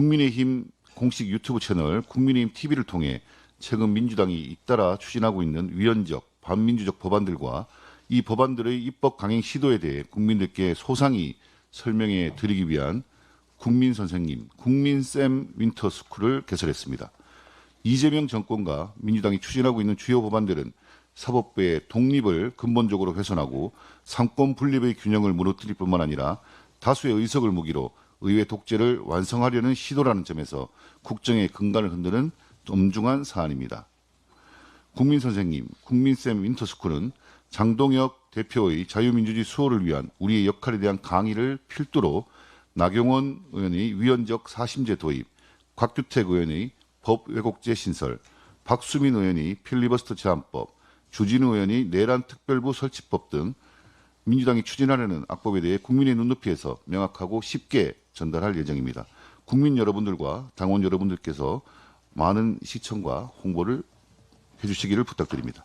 국민의힘 공식 유튜브 채널 국민의힘 TV를 통해 최근 민주당이 잇따라 추진하고 있는 위헌적 반민주적 법안들과 이 법안들의 입법 강행 시도에 대해 국민들께 소상히 설명해 드리기 위한 국민 선생님, 국민쌤 윈터스쿨을 개설했습니다. 이재명 정권과 민주당이 추진하고 있는 주요 법안들은 사법부의 독립을 근본적으로 훼손하고 상권 분립의 균형을 무너뜨릴 뿐만 아니라 다수의 의석을 무기로 의회 독재를 완성하려는 시도라는 점에서 국정의 근간을 흔드는 엄중한 사안입니다. 국민 선생님, 국민쌤 윈터스쿨은 장동혁 대표의 자유민주주의 수호를 위한 우리의 역할에 대한 강의를 필두로 나경원 의원의 위헌적 사심제 도입, 곽규택 의원의 법 왜곡죄 신설, 박수민 의원의 필리버스터 제한법, 주진우 의원의 내란 특별부 설치법 등 민주당이 추진하려는 악법에 대해 국민의 눈높이에서 명확하고 쉽게 전달할 예정입니다. 국민 여러분들과 당원 여러분들께서 많은 시청과 홍보를 해주시기를 부탁드립니다.